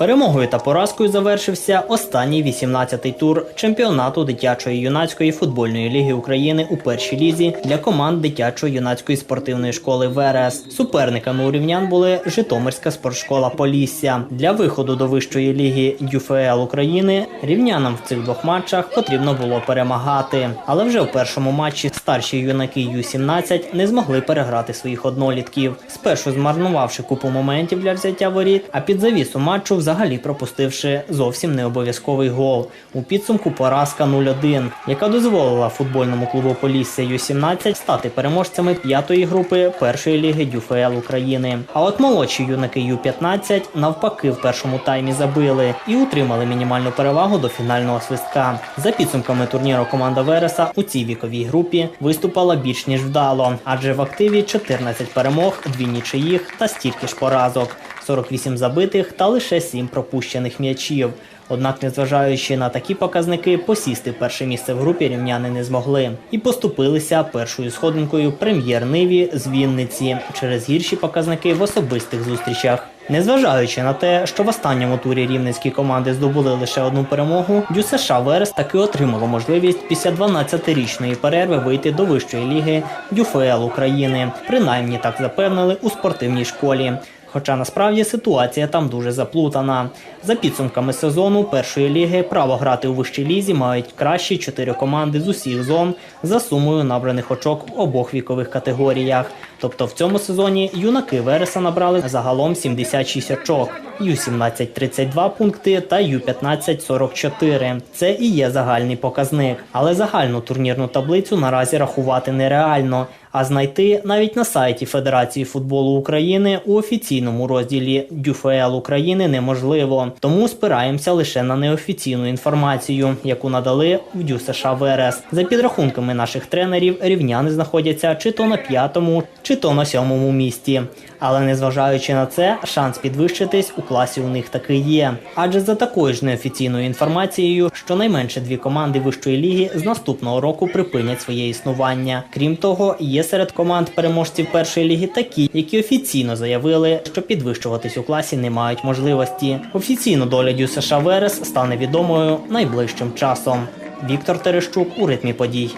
Перемогою та поразкою завершився останній 18-й тур чемпіонату дитячої юнацької футбольної ліги України у першій лізі для команд дитячої юнацької спортивної школи ВРС. Суперниками у рівнян були Житомирська спортшкола Полісся. Для виходу до вищої ліги ДЮФЛ України рівнянам в цих двох матчах потрібно було перемагати. Але вже в першому матчі старші юнаки Ю-17 не змогли переграти своїх однолітків. Спершу змарнувавши купу моментів для взяття воріт, а під завісу матчу взагалі пропустивши зовсім не обов'язковий гол. У підсумку поразка 0-1, яка дозволила футбольному клубу Полісся Ю-17 стати переможцями п'ятої групи першої ліги ДЮФЛ України. А от молодші юнаки Ю-15 навпаки в першому таймі забили і утримали мінімальну перевагу до фінального свистка. За підсумками турніру команда Вереса у цій віковій групі виступала більш ніж вдало, адже в активі 14 перемог, дві нічиїх та стільки ж поразок. 48 забитих та лише 7 пропущених м'ячів. Однак, незважаючи на такі показники, посісти перше місце в групі рівняни не змогли і поступилися першою сходинкою прем'єр-ниві з Вінниці через гірші показники в особистих зустрічах. Незважаючи на те, що в останньому турі рівненські команди здобули лише одну перемогу, ДЮСШ Верес таки отримало можливість після 12-річної перерви вийти до вищої ліги ДЮФЛ України. Принаймні так запевнили у спортивній школі. Хоча насправді ситуація там дуже заплутана. За підсумками сезону першої ліги право грати у вищій лізі мають кращі чотири команди з усіх зон за сумою набраних очок в обох вікових категоріях. Тобто в цьому сезоні юнаки Вереса набрали загалом 76 очок, Ю-17 – 32 пункти та Ю-15 – 44. Це і є загальний показник. Але загальну турнірну таблицю наразі рахувати нереально. А знайти навіть на сайті Федерації футболу України у офіційному розділі ДЮФЛ України неможливо. Тому спираємося лише на неофіційну інформацію, яку надали в ДЮ США ВРС. За підрахунками наших тренерів, рівняни знаходяться чи то на п'ятому, чи то на сьомому місці. Але незважаючи на це, шанс підвищитись у класі у них таки є. Адже за такою ж неофіційною інформацією, щонайменше дві команди вищої ліги з наступного року припинять своє існування. Крім того, є серед команд переможців першої ліги такі, які офіційно заявили, що підвищуватись у класі не мають можливості. Офіційно доля Дю США Верес стане відомою найближчим часом. Віктор Терещук у ритмі подій.